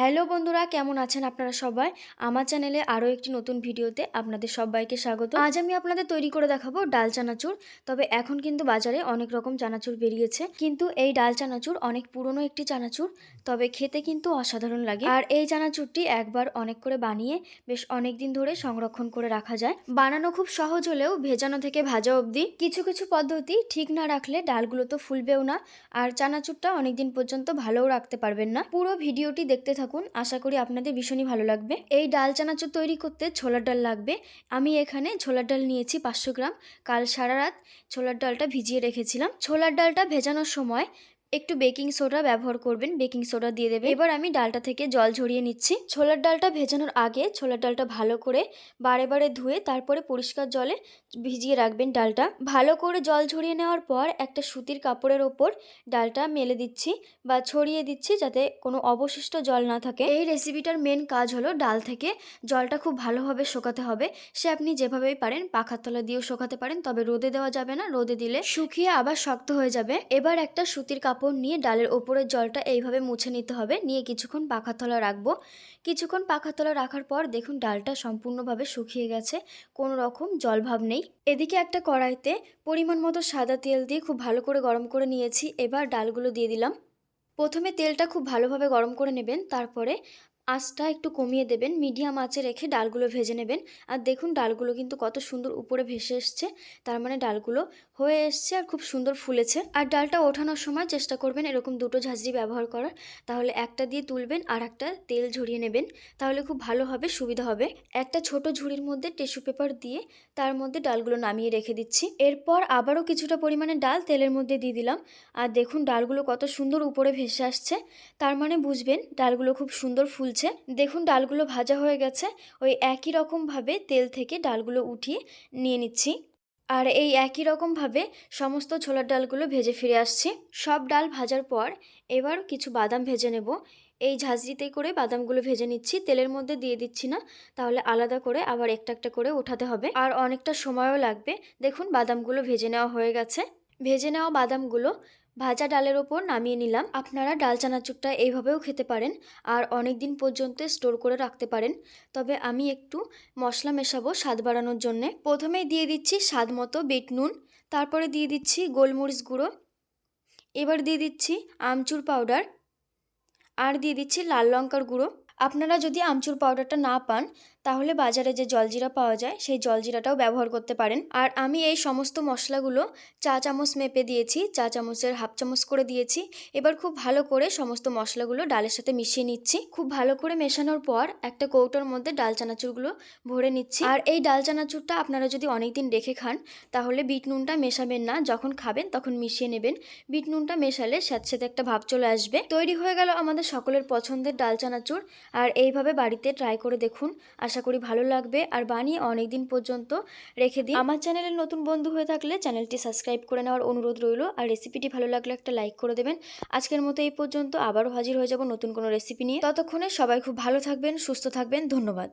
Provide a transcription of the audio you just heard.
Hello বন্ধুরা, কেমন আছেন আপনারা সবাই? আমার চ্যানেলে আরও একটি নতুন ভিডিওতে আপনাদের সবাইকে স্বাগত। আজ আমি আপনাদের তৈরি করে দেখাবো ডাল চানাচুর। তবে এখন কিন্তু বাজারে অনেক রকম চানাচুর বেরিয়েছে। কিন্তু এই ডাল চানাচুর অনেক পুরনো একটি চানাচুর, তবে খেতে কিন্তু অসাধারণ লাগে। আর এই চানাচুরটি একবার অনেক করে বানিয়ে বেশ অনেক দিন ধরে সংরক্ষণ করে রাখা যায়। বানানো খুব সহজ হলেও ভেজানো থেকে ভাজা অবধি কিছু কিছু পদ্ধতি ঠিক না রাখলে ডালগুলো তো ফুলবেও না, আর চানাচুরটা অনেক দিন পর্যন্ত ভালোও রাখতে পারবেন না। পুরো ভিডিওটি দেখতে আশা করি আপনাদের ভীষণই ভালো লাগবে। এই ডাল চানাচুর তৈরি করতে ছোলার ডাল লাগবে। আমি এখানে ছোলার ডাল নিয়েছি পাঁচশো গ্রাম। কাল সারা রাত ছোলার ডালটা ভিজিয়ে রেখেছিলাম। ছোলার ডালটা ভেজানোর সময় একটু বেকিং সোডা ব্যবহার করবেন, বেকিং সোডা দিয়ে দেবে এবার আমি ডালটা থেকে জল ঝরিয়ে নিচ্ছি। ছোলার ডালটা ভেজানোর আগে ছোলার ডালটা ভালো করে বারে বারে ধুয়ে তারপরে পরিষ্কার জলে ভিজিয়ে রাখবেন ডালটা। ভালো করে জল ঝরিয়ে নেওয়ার পর একটা সুতির কাপড়ের ওপর ডালটা মেলে দিচ্ছি বা ছড়িয়ে দিচ্ছি যাতে কোনো অবশিষ্ট জল না থাকে। এই রেসিপিটার মেন কাজ হলো ডাল থেকে জলটা খুব ভালোভাবে শোকাতে হবে। সে আপনি যেভাবেই পারেন পাখার তলা দিয়েও শোকাতে পারেন, তবে রোদে দেওয়া যাবে না। রোদে দিলে শুকিয়ে আবার শক্ত হয়ে যাবে। এবার একটা সুতির কাপড় নিয়ে ডালের ওপরের জলটা এইভাবে মুছে নিতে হবে। নিয়ে কিছুক্ষণ পাখাতলা রাখব। কিছুক্ষণ পাখাতলা রাখার পর দেখুন ডালটা সম্পূর্ণভাবে শুকিয়ে গেছে। কোনো রকম জলভাব নেই। এদিকে একটা কড়াইতে পরিমাণ মতো সাদা তেল দিয়ে খুব ভালো করে গরম করে নিয়েছি। এবার ডালগুলো দিয়ে দিলাম। প্রথমে তেলটা খুব ভালোভাবে গরম করে নেবেন। তারপরে আঁচটা একটু কমিয়ে দেবেন, মিডিয়াম আঁচে রেখে ডালগুলো ভেজে নেবেন। আর দেখুন ডালগুলো কিন্তু কত সুন্দর উপরে ভেসে এসছে, তার মানে ডালগুলো হয়ে এসছে আর খুব সুন্দর ফুলেছে। আর ডালটা ওঠানোর সময় চেষ্টা করবেন এরকম দুটো ঝাঁঝরি ব্যবহার করার। তাহলে একটা দিয়ে তুলবেন আর একটা তেল ঝরিয়ে নেবেন, তাহলে খুব ভালো হবে, সুবিধা হবে। একটা ছোট ঝুড়ির মধ্যে টিস্যু পেপার দিয়ে তার মধ্যে ডালগুলো নামিয়ে রেখে দিচ্ছি। এরপর আবারও কিছুটা পরিমাণে ডাল তেলের মধ্যে দিয়ে দিলাম। আর দেখুন ডালগুলো কত সুন্দর উপরে ভেসে আসছে, তার মানে বুঝবেন ডালগুলো খুব সুন্দর ফুলছে। দেখুন, ডালগুলো ভাজা হয়ে গেছে। ওই একই রকমভাবে তেল থেকে ডালগুলো উঠিয়ে নিয়ে নিচ্ছি। আর এই একই রকমভাবে সমস্ত ছোলার ডালগুলো ভেজে ফিরে আসছি। সব ডাল ভাজার পর এবার কিছু বাদাম ভেজে নেব। এই ঝাঁঝরিতে করে বাদামগুলো ভেজে নিচ্ছি। তেলের মধ্যে দিয়ে দিচ্ছি না, তাহলে আলাদা করে আবার একটা একটা করে ওঠাতে হবে। আর অনেকটা সময়ও লাগবে। দেখুন, বাদামগুলো ভেজে নেওয়া হয়ে গেছে। ভেজে নেওয়া বাদামগুলো ভাজা ডালের ওপর নামিয়ে নিলাম। আপনারা ডাল চানাচুরটা এইভাবেও খেতে পারেন আর অনেক দিন পর্যন্ত স্টোর করে রাখতে পারেন। তবে আমি একটু মশলা মেশাবো স্বাদ বাড়ানোর জন্যে। প্রথমেই দিয়ে দিচ্ছি স্বাদ মতো বিট নুন, তারপরে দিয়ে দিচ্ছি গোলমরিচ গুঁড়ো, এবার দিয়ে দিচ্ছি আমচুর পাউডার, আর দিয়ে দিচ্ছি লাল লঙ্কার গুঁড়ো। আপনারা যদি আমচুর পাউডারটা না পান, তাহলে বাজারে যে জলজিরা পাওয়া যায়, সেই জলজিরাটাও ব্যবহার করতে পারেন। আর আমি এই সমস্ত মশলাগুলো চা চামচ মেপে দিয়েছি, চা চামচের হাফ চামচ করে দিয়েছি। এবার খুব ভালো করে সমস্ত মশলাগুলো ডালের সাথে মিশিয়ে নিচ্ছি। খুব ভালো করে মেশানোর পর একটা কৌটোর মধ্যে ডাল চানাচুরগুলো ভরে নিচ্ছি। আর এই ডাল চানাচুরটা আপনারা যদি অনেক দিন রেখে খান, তাহলে বিট নুনটা মেশাবেন না। যখন খাবেন, তখন মিশিয়ে নেবেন। বিট নুনটা মেশালে স্যাঁতস্যাঁতে একটা ভাব চলে আসবে। তৈরি হয়ে গেল আমাদের সকলের পছন্দের ডাল চানাচুর। আর এইভাবে বাড়িতে ট্রাই করে দেখুন। আশা করি ভালো লাগবে। আর বানিয়ে অনেক দিন পর্যন্ত রেখে দিই আমার চ্যানেলের নতুন বন্ধু হয়ে থাকলে চ্যানেলটি সাবস্ক্রাইব করে নেওয়ার অনুরোধ রইল। আর রেসিপিটি ভালো লাগলে একটা লাইক করে দেবেন। আজকের মতো এই পর্যন্ত আবারও হাজির হয়ে যাব নতুন কোনো রেসিপি নিয়ে। ততক্ষণে সবাই খুব ভালো থাকবেন, সুস্থ থাকবেন। ধন্যবাদ।